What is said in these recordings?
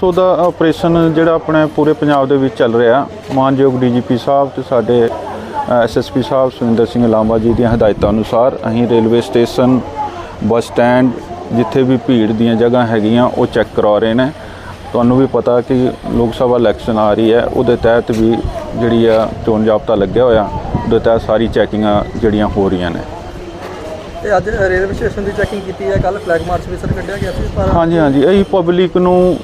ਸੋ ਦਾ operation ਜਿਹੜਾ ਆਪਣੇ ਪੂਰੇ ਪੰਜਾਬ ਦੇ ਵਿੱਚ ਚੱਲ ਰਿਹਾ ਮਾਨਯੋਗ ਡੀਜੀਪੀ ਸਾਹਿਬ ਤੇ ਸਾਡੇ ਐਸਐਸਪੀ ਸਾਹਿਬ ਸੁਰਿੰਦਰ ਸਿੰਘ ਲਾਂਬਾ ਜੀ ਦੀਆਂ ਹਦਾਇਤਾਂ ਅਨੁਸਾਰ ਅਸੀਂ ਰੇਲਵੇ ਸਟੇਸ਼ਨ ਬੱਸ ਸਟੈਂਡ ਜਿੱਥੇ ਵੀ ਭੀੜ ਦੀਆਂ ਜਗ੍ਹਾ ਹੈਗੀਆਂ ਉਹ ਚੈੱਕ ਕਰਵਾ ਰਹੇ ਨੇ। ਤੁਹਾਨੂੰ ਵੀ ਪਤਾ ਕਿ ਲੋਕ ਸਭਾ ਇਲੈਕਸ਼ਨ ਆ ਰਹੀ ਹੈ ਉਹਦੇ ਤਹਿਤ ਵੀ ਜਿਹੜੀ ਆ ਚੋਣ ਜਾਬਤਾ ਲੱਗਿਆ ਹੋਇਆ ਉਹਦੇ ਤਹਿਤ ਸਾਰੀ ਚੈਕਿੰਗਾਂ ਜਿਹੜੀਆਂ ਹੋ ਰਹੀਆਂ ਨੇ। ਤੇ ਅੱਜ ਰੇਲਵੇ ਸਟੇਸ਼ਨ ਦੀ ਚੈਕਿੰਗ ਕੀਤੀ ਹੈ ਕੱਲ ਫਲੈਗ ਮਾਰਚ ਵੀ ਸਰ ਕੱਢਿਆ ਗਿਆ ਸੀ ਪਰ ਹਾਂਜੀ ਹਾਂਜੀ ਇਹ ਪਬਲਿਕ ਨੂੰ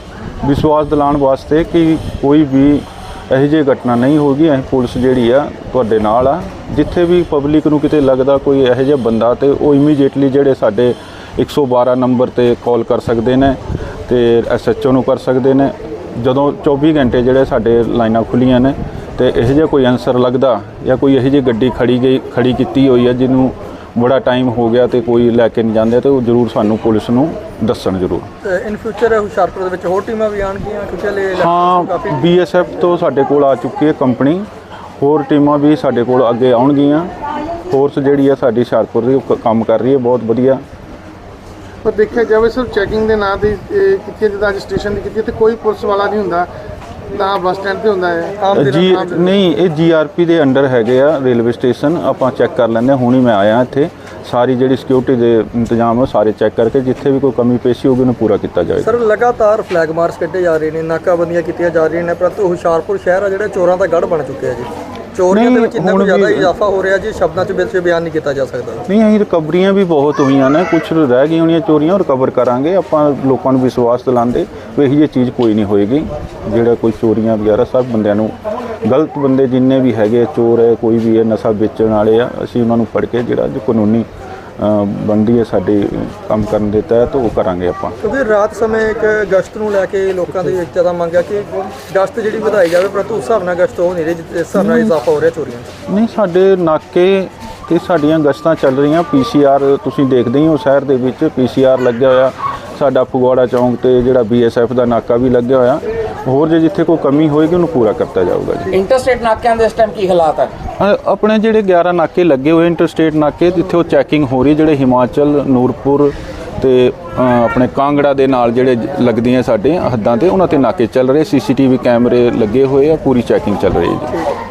ਵਿਸ਼ਵਾਸ ਦਿਲਾਉਣ ਵਾਸਤੇ ਕਿ ਕੋਈ ਵੀ ਇਹੋ ਜਿਹੀ ਘਟਨਾ ਨਹੀਂ ਹੋਗੀ ਅਸੀਂ ਪੁਲਿਸ ਜਿਹੜੀ ਆ, ਤੁਹਾਡੇ ਨਾਲ ਆ। ਜਿੱਥੇ ਵੀ ਪਬਲਿਕ ਨੂੰ ਕਿਤੇ ਲੱਗਦਾ ਕੋਈ ਇਹੋ ਜਿਹਾ ਬੰਦਾ ਤੇ ਉਹ ਇਮੀਡੀਏਟਲੀ ਜਿਹੜੇ ਸਾਡੇ 112 ਨੰਬਰ ਤੇ ਕਾਲ ਕਰ ਸਕਦੇ ਨੇ ਤੇ ਐਸਐਚਓ ਨੂੰ ਕਰ ਸਕਦੇ ਨੇ। ਜਦੋਂ 24 ਘੰਟੇ ਜਿਹੜੇ ਸਾਡੇ ਲਾਈਨਾਂ ਖੁੱਲੀਆਂ ਨੇ ਤੇ ਇਹੋ ਜਿਹਾ ਕੋਈ ਆਨਸਰ ਲੱਗਦਾ ਜਾਂ ਕੋਈ ਇਹੋ ਜਿਹੀ ਗੱਡੀ ਖੜੀ ਗਈ, ਖੜੀ ਕੀਤੀ ਹੋਈ ਹੈ ਜਿਹਨੂੰ ਬੜਾ ਟਾਈਮ ਹੋ ਗਿਆ ਤੇ ਕੋਈ ਲੈ ਕੇ ਨਹੀਂ ਜਾਂਦੇ ਤੇ ਉਹ ਜ਼ਰੂਰ ਸਾਨੂੰ ਪੁਲਿਸ ਨੂੰ ਦੱਸਣ ਜ਼ਰੂਰ। ਇਨ ਫਿਊਚਰ ਹੁਸ਼ਿਆਰਪੁਰ ਦੇ ਵਿੱਚ ਹੋਰ ਟੀਮਾਂ ਵੀ ਆਉਣਗੀਆਂ ਕਿਉਂਕਿ ਹਲੇ ਹਾਂ ਬੀਐਸਐਫ ਤੋਂ ਸਾਡੇ ਕੋਲ ਆ ਚੁੱਕੀ ਹੈ ਕੰਪਨੀ। ਹੋਰ ਟੀਮਾਂ ਵੀ ਸਾਡੇ ਕੋਲ ਅੱਗੇ ਆਉਣਗੀਆਂ। ਫੋਰਸ ਜਿਹੜੀ ਆ ਸਾਡੀ ਹੁਸ਼ਿਆਰਪੁਰ ਦੀ ਉਹ ਕੰਮ ਕਰ ਰਹੀ ਹੈ ਬਹੁਤ ਵਧੀਆ। ਪਰ ਦੇਖਿਆ ਜਾਵੇ ਸਿਰਫ ਚੈਕਿੰਗ ਦੇ ਨਾਂ ਤੇ ਇਹ ਕੀਤੀ ਜਿੱਦਾਂ ਅੱਜ ਸਟੇਸ਼ਨ ਦੀ ਕੀਤੀ ਤੇ ਕੋਈ ਪੁਲਿਸ ਵਾਲਾ ਨਹੀਂ ਹੁੰਦਾ। ਨਾ ਬੱਸ ਸਟੈਂਡ ਤੇ ਹੁੰਦਾ ਹੈ। ਆਮ ਜੀ ਨਹੀਂ ਇਹ ਜੀਆਰਪੀ ਦੇ ਅੰਡਰ ਹੈਗੇ ਆ ਰੇਲਵੇ ਸਟੇਸ਼ਨ। ਆਪਾਂ ਚੈੱਕ ਕਰ ਲੈਂਦੇ ਹਾਂ ਹੁਣੀ ਮੈਂ ਆਇਆ ਇੱਥੇ। ਸਾਰੀ ਜਿਹੜੀ ਸਿਕਿਉਰਿਟੀ ਦੇ ਇੰਤਜ਼ਾਮ ਉਹ ਸਾਰੇ ਚੈੱਕ ਕਰਕੇ ਜਿੱਥੇ ਵੀ ਕੋਈ ਕਮੀ ਪੇਸ਼ੀ ਹੋਊਗੀ ਉਹਨੂੰ ਪੂਰਾ ਕੀਤਾ ਜਾਏਗਾ। ਸਰ ਲਗਾਤਾਰ ਫਲੈਗ ਮਾਰਚ ਕੱਢੇ ਜਾ ਰਹੇ ਨੇ ਨਾਕਾਬੰਦੀਆਂ ਕੀਤੀਆਂ ਜਾ ਰਹੀਆਂ ਨੇ ਪਰੰਤੂ ਹੁਸ਼ਿਆਰਪੁਰ ਸ਼ਹਿਰ ਆ ਜਿਹੜਾ ਚੋਰਾਂ ਦਾ ਗੜ ਬਣ ਚੁੱਕਿਆ ਜੀ। ਚੋਰੀਆਂ ਦੇ ਵਿੱਚ ਇੰਨਾ ਕੁ ਜ਼ਿਆਦਾ ਇਜ਼ਾਫਾ ਹੋ ਰਿਹਾ ਜੀ ਸ਼ਬਦਾਂ 'ਚ ਬਿਲਕੁਲ ਬਿਆਨ ਨਹੀਂ ਕੀਤਾ ਜਾ ਸਕਦਾ। ਨਹੀਂ ਅਸੀਂ ਰਿਕਵਰੀਆਂ ਵੀ ਬਹੁਤ ਹੋਈਆਂ ਨੇ ਕੁਝ ਰਹਿ ਗਈਆਂ ਹੋਣੀਆਂ ਚੋਰੀਆਂ ਰਿਕਵਰ ਕਰਾਂਗੇ ਆਪਾਂ ਲੋਕਾਂ ਨੂੰ ਵਿਸ਼ਵਾਸ ਦਿਲਾਉਂਦੇ ਵੀ ਇਹੋ ਜਿਹੀ ਚੀਜ਼ ਕੋਈ ਨਹੀਂ ਹੋਏਗੀ ਜਿਹੜਾ ਕੋਈ ਚੋਰੀਆਂ ਵਗੈਰਾ ਸਭ ਬੰਦਿਆਂ ਨੂੰ ਗਲਤ ਬੰਦੇ ਜਿੰਨੇ ਵੀ ਹੈਗੇ ਚੋਰ ਹੈ ਕੋਈ ਵੀ ਹੈ ਨਸ਼ਾ ਵੇਚਣ ਵਾਲੇ ਆ ਅਸੀਂ ਉਹਨਾਂ ਨੂੰ ਫੜ ਕੇ ਜਿਹੜਾ ਜੋ ਕਾਨੂੰਨੀ ਅ, ਬਣਦੀ ਹੈ ਸਾਡੇ ਕੰਮ ਕਰਨ ਦੇ ਤਹਿਤ ਉਹ ਕਰਾਂਗੇ ਆਪਾਂ। ਕਿਉਂਕਿ ਰਾਤ ਸਮੇਂ ਇੱਕ ਗਸ਼ਤ ਨੂੰ ਲੈ ਕੇ ਲੋਕਾਂ ਦੀ ਇੱਕ ਜ਼ਿਆਦਾ ਮੰਗ ਹੈ ਕਿ ਗਸ਼ਤ ਜਿਹੜੀ ਵਧਾਈ ਜਾਵੇ ਪਰੰਤੂ ਉਸ ਹਿਸਾਬ ਨਾਲ ਗਸ਼ਤ ਹੋ ਨਹੀਂ ਰਹੀ ਜਿਸ ਹਿਸਾਬ ਨਾਲ ਇਜ਼ਾਫਾ ਹੋ ਰਿਹਾ ਚੋਰੀਆਂ ਨਹੀਂ ਸਾਡੇ ਨਾਕੇ ਤੇ ਸਾਡੀਆਂ ਗਸ਼ਤਾਂ ਚੱਲ ਰਹੀਆਂ। ਪੀਸੀਆਰ ਤੁਸੀਂ ਦੇਖਦੇ ਹੀ ਹੋ ਸ਼ਹਿਰ ਦੇ ਵਿੱਚ ਪੀਸੀਆਰ ਲੱਗਿਆ ਹੋਇਆ। ਸਾਡਾ ਫਗਵਾੜਾ ਚੌਂਕ ਤੇ ਜਿਹੜਾ ਬੀਐਸਐਫ ਦਾ ਨਾਕਾ ਵੀ ਲੱਗਿਆ ਹੋਇਆ। ਹੋਰ ਜੇ ਜਿੱਥੇ ਕੋਈ ਕਮੀ ਹੋਏਗੀ ਉਹਨੂੰ ਪੂਰਾ ਕਰਤਾ ਜਾਊਗਾ ਜੀ। ਇੰਟਰਸਟੇਟ ਨਾਕਿਆਂ ਦੇ ਇਸ ਟਾਈਮ ਕੀ ਹਾਲਾਤ ਹੈ ਆਪਣੇ ਜਿਹੜੇ 11 ਨਾਕੇ ਲੱਗੇ ਹੋਏ ਇੰਟਰਸਟੇਟ ਨਾਕੇ, ਜਿੱਥੇ ਉਹ ਚੈਕਿੰਗ ਹੋ ਰਹੀ, ਜਿਹੜੇ ਹਿਮਾਚਲ, ਨੂਰਪੁਰ ਤੇ ਆਪਣੇ ਕਾਂਗੜਾ ਦੇ ਨਾਲ ਜਿਹੜੇ ਲੱਗਦੀਆਂ ਸਾਡੇ ਹੱਦਾਂ ਤੇ, ਉਹਨਾਂ ਤੇ ਨਾਕੇ ਚੱਲ ਰਹੇ, ਸੀਸੀਟੀਵੀ ਕੈਮਰੇ ਲੱਗੇ ਹੋਏ ਆ, ਪੂਰੀ ਚੈਕਿੰਗ ਚੱਲ ਰਹੀ ਹੈ ਜੀ।